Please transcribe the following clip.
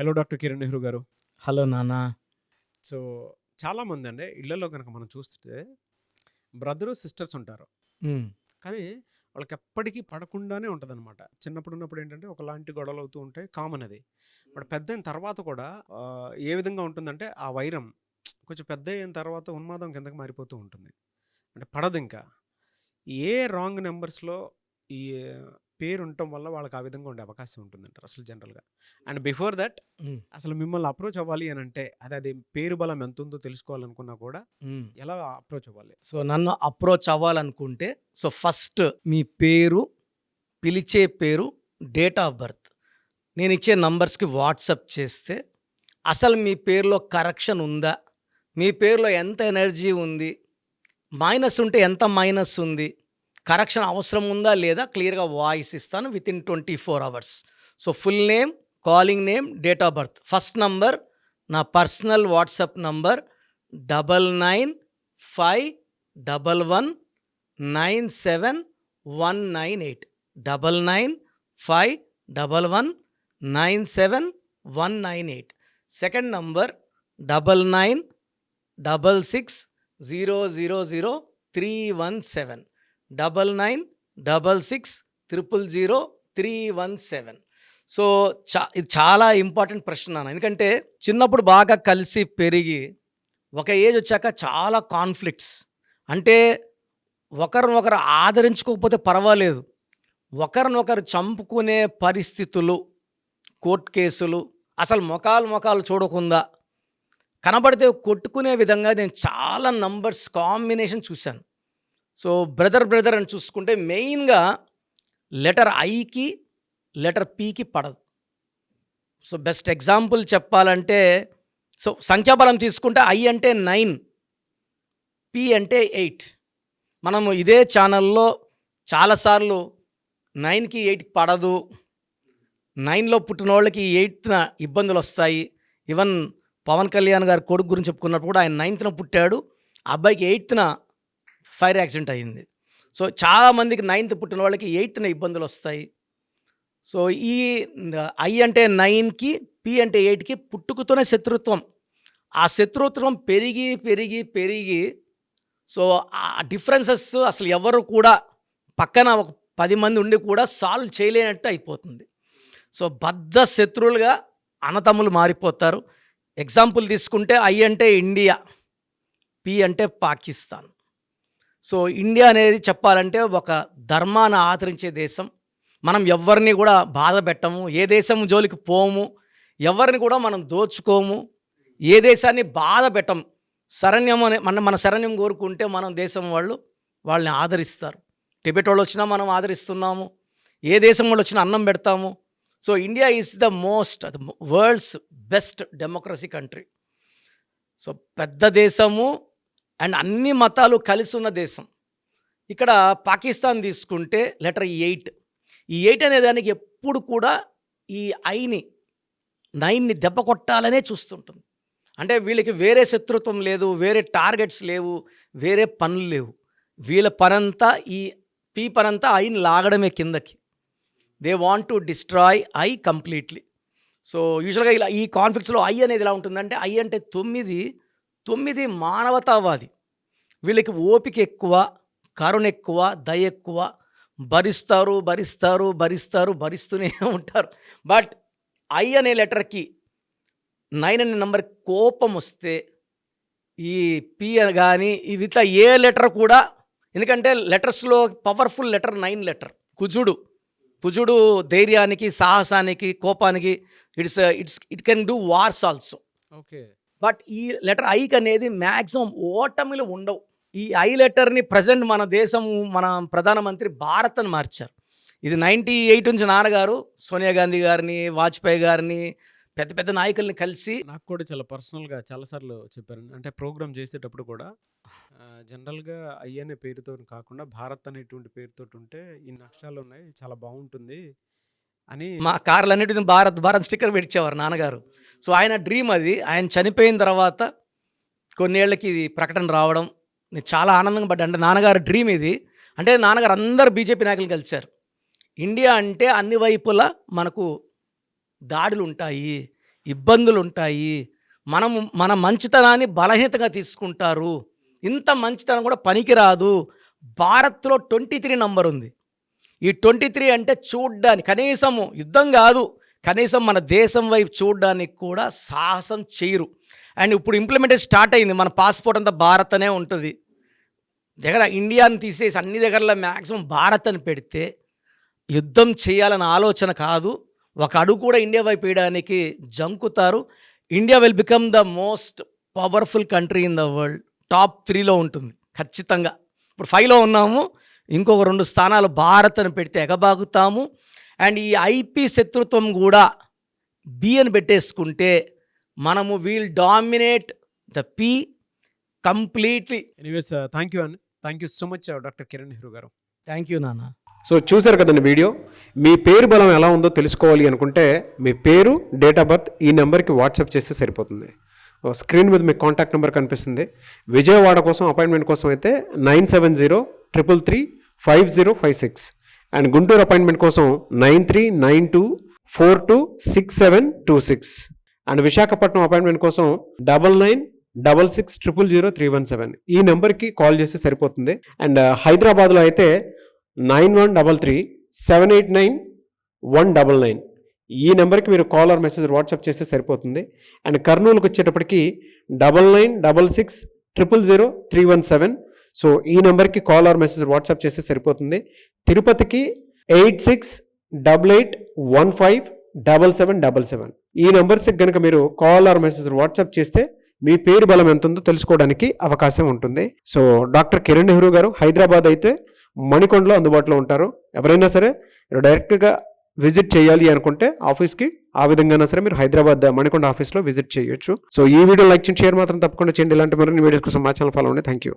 Hello doctor Kiran Nehru గారు. Hello నాన్న. So చాలామంది అండి ఇళ్ళలో కనుక మనం చూస్తే బ్రదరు సిస్టర్స్ ఉంటారు. కానీ వాళ్ళకి ఎప్పటికీ పడకుండానే ఉంటుంది అనమాట చిన్నప్పుడు ఉన్నప్పుడు ఏంటంటే ఒకలాంటి గొడవలు అవుతూ ఉంటాయి కామన్ అది. బట్ పెద్ద అయిన తర్వాత కూడా ఏ విధంగా ఉంటుందంటే ఆ వైరం కొంచెం పెద్ద అయిన తర్వాత ఉన్మాదం కిందకి మారిపోతూ ఉంటుంది. అంటే పడదు ఇంకా ఏ రాంగ్ నెంబర్స్లో ఈ పేరు ఉండటం వల్ల వాళ్ళకి ఆ విధంగా ఉండే అవకాశం ఉంటుందంటారు అసలు జనరల్గా. అండ్ బిఫోర్ దట్ అసలు మిమ్మల్ని అప్రోచ్ అవ్వాలి అని అంటే అది అది పేరు బలం ఎంత ఉందో తెలుసుకోవాలనుకున్నా కూడా. ఎలా అప్రోచ్ అవ్వాలి? సో నన్ను అప్రోచ్ అవ్వాలనుకుంటే సో ఫస్ట్ మీ పేరు పిలిచే పేరు డేట్ ఆఫ్ బర్త్. నేను ఇచ్చే నంబర్స్కి వాట్సప్ చేస్తే అసలు మీ పేరులో కరెక్షన్ ఉందా? మీ పేరులో ఎంత ఎనర్జీ ఉంది? మైనస్ ఉంటే ఎంత మైనస్ ఉంది? కరెక్షన్ అవసరం ఉందా లేదా? క్లియర్గా వాయిస్ ఇస్తాను within twenty four hours. So full name calling name date of birth. First number నా personal WhatsApp number double nine five double one nine seven one nine eight. Double nine five double one nine seven one nine eight. Second number double nine double six zero zero zero three one seven. Double nine double six triple zero three one seven. So చా ఇది చాలా important ప్రశ్న నాన్న. ఎందుకంటే చిన్నప్పుడు బాగా కలిసి పెరిగి ఒక ఏజ్ వచ్చాక చాలా కాన్ఫ్లిక్ట్స్. అంటే ఒకరినొకరు ఆదరించుకోకపోతే పర్వాలేదు. ఒకరినొకరు చంపుకునే పరిస్థితులు కోర్ట్ కేసులు అసలు మొఖాలు మొఖాలు చూడకుండా కనబడితే కొట్టుకునే విధంగా నేను చాలా నంబర్స్ కాంబినేషన్ చూశాను. సో బ్రదర్ బ్రదర్ అని చూసుకుంటే మెయిన్గా లెటర్ ఐకి లెటర్ పీకి పడదు. సో బెస్ట్ ఎగ్జాంపుల్ చెప్పాలంటే సో సంఖ్యాబలం తీసుకుంటే ఐ అంటే నైన్ పి అంటే ఎయిట్. మనము ఇదే ఛానల్లో చాలాసార్లు నైన్కి ఎయిట్ పడదు. నైన్లో పుట్టిన వాళ్ళకి ఎయిత్న ఇబ్బందులు వస్తాయి. ఈవెన్ పవన్ కళ్యాణ్ గారి కొడుకు గురించి చెప్పుకున్నప్పుడు కూడా ఆయన నైన్త్న పుట్టాడు. ఆ అబ్బాయికి ఎయిత్న ఫైర్ యాక్సిడెంట్ అయ్యింది. సో చాలామందికి నైన్త్ పుట్టిన వాళ్ళకి ఎయిత్న ఇబ్బందులు వస్తాయి. సో ఈ ఐ అంటే నైన్కి పి అంటే ఎయిట్కి పుట్టుకతోనే శత్రుత్వం. ఆ శత్రుత్వం పెరిగి పెరిగి పెరిగి సో ఆ డిఫరెన్సెస్ అసలు ఎవరు కూడా పక్కన ఒక పది మంది ఉండి కూడా సాల్వ్ చేయలేనట్టు అయిపోతుంది. సో బద్ధ శత్రువులుగా అన్నతమ్ములు మారిపోతారు. ఎగ్జాంపుల్ తీసుకుంటే ఐ అంటే ఇండియా పి అంటే పాకిస్తాన్. సో ఇండియా అనేది చెప్పాలంటే ఒక ధర్మాన్ని ఆదరించే దేశం. మనం ఎవరిని కూడా బాధ పెట్టము. ఏ దేశం జోలికి పోము ఎవరిని కూడా మనం దోచుకోము. ఏ దేశాన్ని బాధ పెట్టం శరణ్యం అనే మన మన శరణ్యం కోరుకుంటే మనం దేశం వాళ్ళు వాళ్ళని ఆదరిస్తారు. టిబెట్ వాళ్ళు వచ్చినా మనం ఆదరిస్తున్నాము. ఏ దేశం వాళ్ళు వచ్చినా అన్నం పెడతాము. So India is the most world's best democracy country. So పెద్ద దేశము అండ్ అన్ని మతాలు కలిసి ఉన్న దేశం. ఇక్కడ పాకిస్తాన్ తీసుకుంటే లెటర్ ఎయిట్. ఈ ఎయిట్ అనే దానికి ఎప్పుడు కూడా ఈ ఐని నైన్ని దెబ్బ కొట్టాలనే చూస్తుంటుంది. అంటే వీళ్ళకి వేరే శత్రుత్వం లేదు వేరే టార్గెట్స్ లేవు వేరే పనులు లేవు. వీళ్ళ పనంతా ఈ పీ పనంతా ఐని లాగడమే కిందకి. They want to destroy I completely. So యూజువల్గా ఇలా ఈ కాన్ఫ్లిక్ట్స్లో ఐ అనేది ఎలా ఉంటుందంటే ఐ అంటే తొమ్మిది తొమ్మిది మానవతావాది. వీళ్ళకి ఓపిక ఎక్కువ కరుణ ఎక్కువ దయ ఎక్కువ. భరిస్తారు భరిస్తారు భరిస్తారు భరిస్తూనే ఉంటారు. బట్ ఐ అనే లెటర్కి నైన్ అనే నెంబర్ కోపం వస్తే ఈ పి కానీ ఇవి ఇట్లా ఏ లెటర్ కూడా ఎందుకంటే లెటర్స్లో పవర్ఫుల్ లెటర్ నైన్ లెటర్. కుజుడు కుజుడు ధైర్యానికి సాహసానికి కోపానికి it's it's it can do wars also. Okay. But ఈ లెటర్ ఐకి అనేది మ్యాక్సిమం ఓటమిలు ఉండవు. ఈ ఐ లెటర్ని ప్రజెంట్ మన దేశం మన ప్రధానమంత్రి భారత్ అని మార్చారు. ఇది నైంటీ ఎయిట్ నుంచి నాన్నగారు సోనియా గాంధీ గారిని వాజ్పేయి గారిని పెద్ద పెద్ద నాయకుల్ని కలిసి నాకు కూడా చాలా పర్సనల్గా చాలాసార్లు చెప్పారు. అంటే ప్రోగ్రామ్ చేసేటప్పుడు కూడా జనరల్గా ఐ అనే పేరుతో కాకుండా భారత్ అనేటువంటి పేరుతో ఉంటే ఈ నష్టాలు ఉన్నాయి చాలా బాగుంటుంది. అని మా కార్లన్నిటిని భారత్ భారత్ స్టిక్కర్ పెట్టించేవారు నాన్నగారు. సో ఆయన డ్రీమ్ అది. ఆయన చనిపోయిన తర్వాత కొన్నేళ్ళకి ఇది ప్రకటన రావడం. నేను చాలా ఆనందంగా పడ్డా. అంటే నాన్నగారు డ్రీమ్ ఇది. అంటే నాన్నగారు అందరు బీజేపీ నాయకులు కలిశారు. ఇండియా అంటే అన్ని వైపులా మనకు దాడులు ఉంటాయి ఇబ్బందులు ఉంటాయి. మనము మన మంచితనాన్ని బలహీనతగా తీసుకుంటారు. ఇంత మంచితనం కూడా పనికిరాదు. భారత్లో ట్వంటీ త్రీ నంబర్ ఉంది. ఈ ట్వంటీ త్రీ అంటే చూడ్డానికి కనీసము యుద్ధం కాదు. కనీసం మన దేశం వైపు చూడడానికి కూడా సాహసం చేయరు. అండ్ ఇప్పుడు ఇంప్లిమెంటేషన్ స్టార్ట్ అయింది. మన పాస్పోర్ట్ అంతా భారత్ అనే ఉంటుంది. దగ్గర ఇండియాని తీసేసి అన్ని దగ్గరలో మ్యాక్సిమం భారత్ అని పెడితే యుద్ధం చేయాలన్న ఆలోచన కాదు. ఒక అడుగు కూడా ఇండియా వైపు వేయడానికి జంకుతారు. India will become the most powerful country in the world top త్రీలో ఉంటుంది. ఖచ్చితంగా. ఇప్పుడు ఫైవ్లో ఉన్నాము. ఇంకొక రెండు స్థానాలు భారత్ అని పెడితే ఎగబాగుతాము. అండ్ ఈ ఐపీ శత్రుత్వం కూడా బి అని పెట్టేసుకుంటే మనము we'll dominate the P completely. Anyways thank you అండి thank you so much doctor Kiran Nehru garu. Thank you నాన్న. సో చూశారు కదండి వీడియో. మీ పేరు బలం ఎలా ఉందో తెలుసుకోవాలి అనుకుంటే మీ పేరు డేట్ ఆఫ్ బర్త్ ఈ నెంబర్కి వాట్సాప్ చేస్తే సరిపోతుంది. ఓ స్క్రీన్ మీద మీకు కాంటాక్ట్ నెంబర్ కనిపిస్తుంది. విజయవాడ కోసం అపాయింట్మెంట్ కోసం అయితే nine seven zero triple three five zero five six. And Guntur appointment కోసం nine three nine two four two six seven two six. And Visakhapatnam appointment కోసం double nine double six triple zero three one seven. ఈ నెంబర్కి call చేస్తే సరిపోతుంది. And uh, హైదరాబాద్లో అయితే nine one double three seven eight nine one double nine. ఈ నెంబర్కి మీరు కాల్ ఆర్ మెసేజ్ వాట్సాప్ చేస్తే సరిపోతుంది. అండ్ కర్నూలుకి వచ్చేటప్పటికి double nine double six triple zero three one seven. So ఈ నెంబర్కి కాల్ ఆర్ మెసేజ్ వాట్సాప్ చేస్తే సరిపోతుంది. తిరుపతికి eight six double eight one five double seven double seven. ఈ నెంబర్స్కి కనుక మీరు కాల్ ఆర్ మెసేజ్ వాట్సాప్ చేస్తే మీ పేరు బలం ఎంత ఉందో తెలుసుకోవడానికి అవకాశం ఉంటుంది. సో డాక్టర్ కిరణ్ నెహ్రూ గారు హైదరాబాద్ అయితే మణికొండలో అందుబాటులో ఉంటారు. ఎవరైనా సరే డైరెక్ట్గా విజిట్ చేయాలి అనుకుంటే ఆఫీస్కి ఆ విధంగా సరే మీరు హైదరాబాద్ మణికొండ ఆఫీస్లో విజిట్ చేయొచ్చు. సో ఈ వీడియో లైక్ చేయండి షేర్ మాత్రం తప్పకుండా చేయండి. ఇలాంటి మరిన్ని వీడియోస్ కోసం మా ఛానల్ ఫాలో అండి థ్యాంక్ యూ